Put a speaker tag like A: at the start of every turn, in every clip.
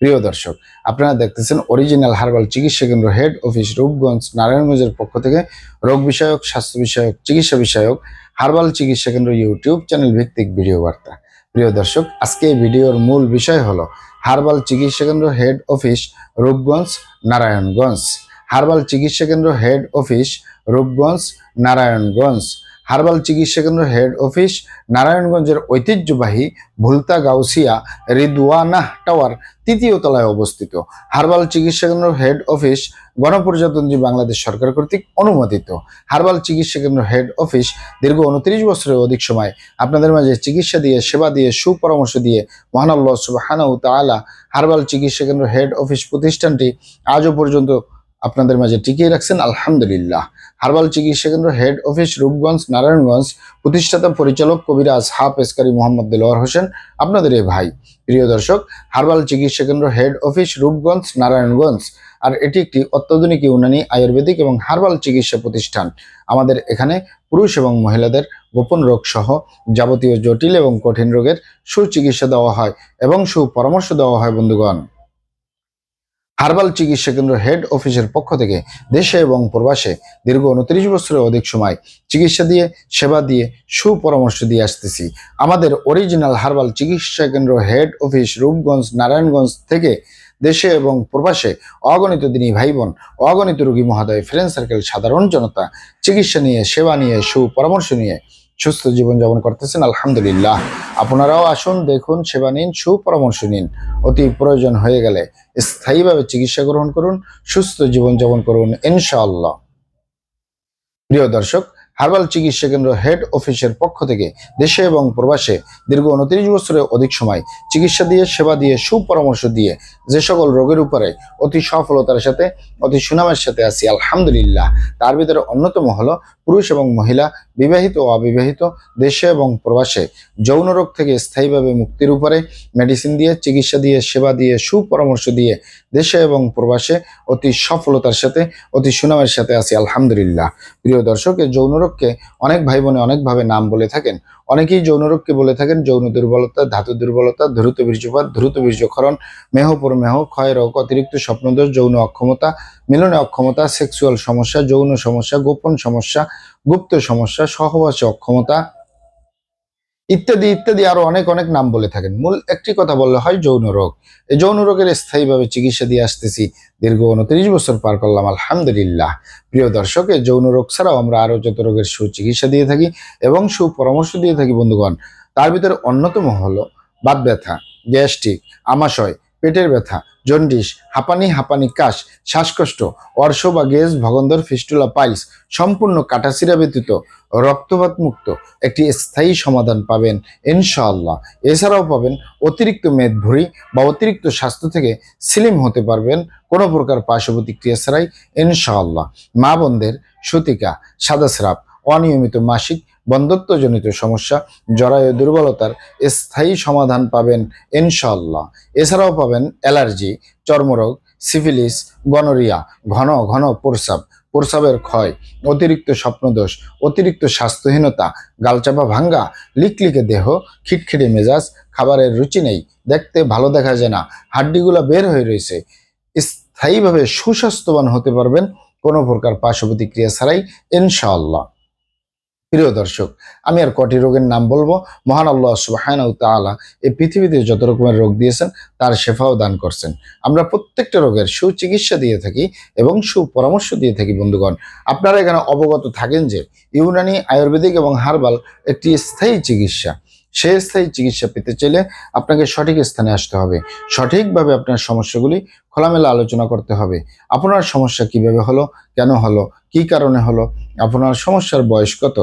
A: প্রিয় দর্শক, আপনারা দেখতেছেন অরিজিনাল হার্বাল চিকিৎসা কেন্দ্র হেড অফিস রূপগঞ্জ, নারায়ণগঞ্জের পক্ষ থেকে রোগ বিষয়ক, স্বাস্থ্য বিষয়ক, চিকিৎসা বিষয়ক হার্বাল চিকিৎসা কেন্দ্র ইউটিউব চ্যানেল ভিত্তিক ভিডিও বার্তা। প্রিয় দর্শক, আজকে এই ভিডিওর মূল বিষয় হলো হার্বাল চিকিৎসা কেন্দ্র head office Rupganj, Narayanganj. Herbal চিকিৎসা কেন্দ্র head office Rupganj, Narayanganj. Herbal চিকিৎসা কেন্দ্র হেড অফিস, নারায়ণগঞ্জের ঐতিহ্যবাহী ভুলতা গাউসিয়া রিদওয়ানাহ টাওয়ার তৃতীয় তলায় অবস্থিত। হার্বাল চিকিৎসা কেন্দ্র হেড অফিস গণপ্রজাতন্ত্রী বাংলাদেশ সরকার কর্তৃক অনুমোদিত। হার্বাল চিকিৎসা কেন্দ্র হেড অফিস দীর্ঘ উনত্রিশ বছরের অধিক সময় আপনাদের মাঝে চিকিৎসা দিয়ে, সেবা দিয়ে, সুপরামর্শ দিয়ে মহান আল্লাহ সুবাহানাউ তাআলা হার্বাল চিকিৎসা কেন্দ্র হেড অফিস প্রতিষ্ঠানটি আজও পর্যন্ত আপনাদের মাঝে টিকিয়ে রাখছেন, আলহামদুলিল্লাহ। হার্বাল চিকিৎসা কেন্দ্র হেড অফিস রূপগঞ্জ, নারায়ণগঞ্জ। প্রতিষ্ঠাতা পরিচালক কবিরাজ হাফ এসকারি মোহাম্মদ দিলওয়ার হোসেন, আপনাদের এই ভাই। প্রিয় দর্শক, হার্বাল চিকিৎসা কেন্দ্র হেড অফিস রূপগঞ্জ, নারায়ণগঞ্জ। আর এটি একটি অত্যাধুনিক ইউনানি আয়ুর্বেদিক এবং হার্বাল চিকিৎসা প্রতিষ্ঠান। আমাদের এখানে পুরুষ এবং মহিলাদের গোপন রোগ সহ যাবতীয় জটিল এবং কঠিন রোগের সুচিকিৎসা দেওয়া হয় এবং সুপরামর্শ দেওয়া হয়, বন্ধুগণ। হার্বাল চিকিৎসা কেন্দ্র হেড অফিসের পক্ষ থেকে দেশে এবং প্রবাসে দীর্ঘ উনত্রিশ বছরের অধিক সময় চিকিৎসা দিয়ে, সেবা দিয়ে, সুপরামর্শ দিয়ে আসতেছি। আমাদের অরিজিনাল হার্বাল চিকিৎসা কেন্দ্র হেড অফিস রূপগঞ্জ, নারায়ণগঞ্জ থেকে দেশে এবং প্রবাসে অগণিত দিনী ভাই বোন অগণিত রোগী মহোদয় ফ্রেন্ড সার্কেল সাধারণ জনতা চিকিৎসা নিয়ে, সেবা নিয়ে, সুপরামর্শ নিয়ে সুস্থ জীবনযাপন করতেছেন, আলহামদুলিল্লাহ। আপনারাও আসুন, দেখুন, সেবা নিন, সুপরামর্শ নিন। অতি প্রয়োজন হয়ে গেলে স্থায়ীভাবে চিকিৎসা গ্রহণ করুন, সুস্থ জীবনযাপন করুন, ইনশাআল্লাহ। প্রিয় দর্শক, হার্বাল চিকিৎসা কেন্দ্র হেড অফিসের পক্ষ থেকে দেশে এবং প্রবাসে দীর্ঘ উনত্রিশ বছরের অধিক সময় চিকিৎসা দিয়ে, সেবা দিয়ে, সুপরামর্শ দিয়ে যে সকল রোগের উপরে অতি সফলতার সাথে, অতি সুনামের সাথে আছি, আলহামদুলিল্লাহ। তার ভিতরে অন্যতম হলো পুরুষ এবং মহিলা, বিবাহিত ও অবিবাহিত, দেশে এবং প্রবাসে, যৌন রোগ থেকে স্থায়ীভাবে মুক্তির উপরে মেডিসিন দিয়ে, চিকিৎসা দিয়ে, সেবা দিয়ে, সুপরামর্শ দিয়ে দেশে এবং প্রবাসে অতি সফলতার সাথে, অতি সুনামের সাথে আছি, আলহামদুলিল্লাহ। প্রিয় দর্শক যৌন রোগকে অনেক ভাই বোনে অনেকভাবে নাম বলে থাকেন। অনেকেই যৌন রোগকে বলে থাকেন, যৌন দুর্বলতা, ধাতু দুর্বলতা দ্রুত বীর্যপাত দ্রুত বীর্যক্ষরণ, মেহ, প্রমেহ, ক্ষয়, রোগ, অতিরিক্ত স্বপ্নদোষ, যৌন অক্ষমতা, মিলনে অক্ষমতা, সেক্সুয়াল সমস্যা, যৌন সমস্যা, গোপন সমস্যা, গুপ্ত সমস্যা, সহবাসে অক্ষমতা ইত্যাদি ইত্যাদি আরও অনেক অনেক নাম বলে থাকেন। মূল একটি কথা বললে হয় যৌন রোগ। এই যৌন রোগের স্থায়ীভাবে চিকিৎসা দিয়ে আসতেছি। দীর্ঘ উনত্রিশ বছর পার করলাম, আলহামদুলিল্লাহ। প্রিয় দর্শক, এই যৌন রোগ ছাড়াও আমরা আরও যত রোগের সুচিকিৎসা দিয়ে থাকি এবং সুপরামর্শ দিয়ে থাকি, বন্ধুগণ, তার ভিতরে অন্যতম হলো বাত ব্যথা, গ্যাস্ট্রিক, আমাশয় পেটের ব্যথা জন্ডিস হাঁপানি হাঁপানি, কাশ, শ্বাসকষ্ট, অর্শ বা গেজ, ভগন্দর, ফিস্টুলা, পাইলস সম্পূর্ণ কাটাছিরা ব্যতীত রক্তপাত মুক্ত একটি স্থায়ী সমাধান পাবেন ইনশাআল্লাহ। এছাড়াও পাবেন অতিরিক্ত মেদভুরি বা অতিরিক্ত স্বাস্থ্য থেকে স্লিম হতে পারবেন কোনো প্রকার পার্শ্ব প্রতিক্রিয়া ছাড়াই ইনশাআল্লাহ। মা বোনদের সতিকা, সাদা স্রাব অনিয়মিত মাসিক বন্ধত্বজনিত সমস্যা, জরায়ু দুর্বলতার স্থায়ী সমাধান পাবেন ইনশাআল্লাহ। এছাড়াও পাবেন অ্যালার্জি, চর্মরোগ, সিফিলিস, গনোরিয়া, ঘন ঘন প্রস্রাব, প্রস্রাবের ক্ষয়, অতিরিক্ত স্বপ্নদোষ, অতিরিক্ত স্বাস্থ্যহীনতা, গালচাপা ভাঙ্গা, লিকলিকে দেহ, খিটখিটে মেজাজ, খাবারের রুচি নেই, দেখতে ভালো দেখা যায় না, হাড্ডিগুলা বের হয়ে রয়েছে, স্থায়ীভাবে সুস্বাস্থ্যবান হতে পারবেন, কোনো প্রকার পার্শ্ব প্রতিক্রিয়া ছাড়াই ইনশাআল্লাহ। প্রিয় দর্শক, আমি আর কটি রোগের নাম বলব। মহান আল্লাহ সুবাহানাউ তাআলা এই পৃথিবীতে যত রকমের রোগ দিয়েছেন, তার শেফাও দান করছেন। আমরা প্রত্যেকটা রোগের সুচিকিৎসা দিয়ে থাকি এবং সুপরামর্শ দিয়ে থাকি, বন্ধুগণ। আপনারা এখানে অবগত থাকেন যে ইউনানি, আয়ুর্বেদিক এবং হার্বাল একটি স্থায়ী চিকিৎসা। সে স্থায়ী চিকিৎসা পেতে চাইলে আপনাকে সঠিক স্থানে আসতে হবে। সঠিকভাবে আপনার সমস্যাগুলি খোলামেলা আলোচনা করতে হবে। আপনার সমস্যা কীভাবে হলো? কেন হলো? কি কারণে হলো? আপনার সমস্যার বয়স কত?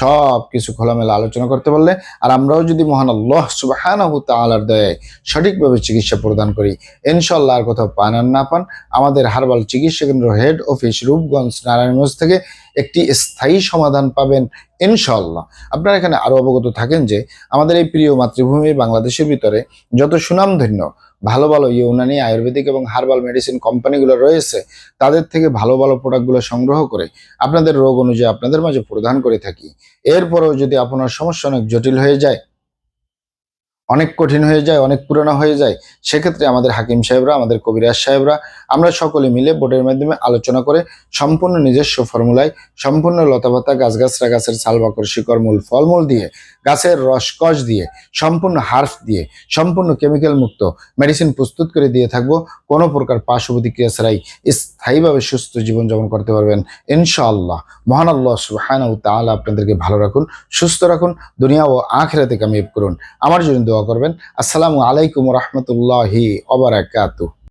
A: সব কিছু খোলামেলা আলোচনা করতে পারলে আর আমরাও যদি মহান আল্লাহ সুবাহানাহু তাআলার দয়ায় সঠিকভাবে চিকিৎসা প্রদান করি ইনশাল্লাহ আর কোথাও পান আর না পান, আমাদের হারবাল চিকিৎসা কেন্দ্র হেড অফিস রূপগঞ্জ, নারায়ণগঞ্জ থেকে একটি স্থায়ী সমাধান পাবেন ইনশাল্লাহ আপনারা এখানে আরও অবগত থাকেন যে, আমাদের এই প্রিয় মাতৃভূমি বাংলাদেশের ভিতরে যত সুনামধন্য ভালো ভালো ইউনানি, আয়ুর্বেদিক এবং হার্বাল মেডিসিন কোম্পানিগুলো রয়েছে, তাদের থেকে ভালো ভালো প্রোডাক্টগুলো সংগ্রহ করে আপনাদের রোগ অনুযায়ী আপনাদের মাঝে প্রদান করে থাকি। এরপরেও যদি আপনার সমস্যা অনেক জটিল হয়ে যায় অনেক কঠিন হয়ে যায়, অনেক পুরনো হয়ে যায়। সেক্ষেত্রে আমাদের হাকিম সাহেবরা, আমাদের কবিরাজ সাহেবরা, আমরা সকলে মিলে বোর্ডের মাধ্যমে আলোচনা করে সম্পূর্ণ নিজস্ব ফর্মুলায়, সম্পূর্ণ লতাপাতা গাছগাছরা গাছের ছালবাকর শিকড়, মূল, ফলমূল দিয়ে, গাছের রসকস দিয়ে, সম্পূর্ণ হার্ফ দিয়ে, সম্পূর্ণ কেমিক্যাল মুক্ত মেডিসিন প্রস্তুত করে দিয়ে থাকব। কোনো প্রকার পার্শ্ব প্রতিক্রিয়া ছাড়াই স্থায়ীভাবে সুস্থ জীবনযাপন করতে পারবেন, ইনশাআল্লাহ। মহান আল্লাহ সুবহানাহু ওয়া তাআলা আপনাদেরকে ভালো রাখুন, সুস্থ রাখুন, দুনিয়া ও আখিরাতে কামিয়াব করুন। আমার জন্য দোয়া করবেন। আসসালামু আলাইকুম রহমতুল্লাহি অবরাকাতু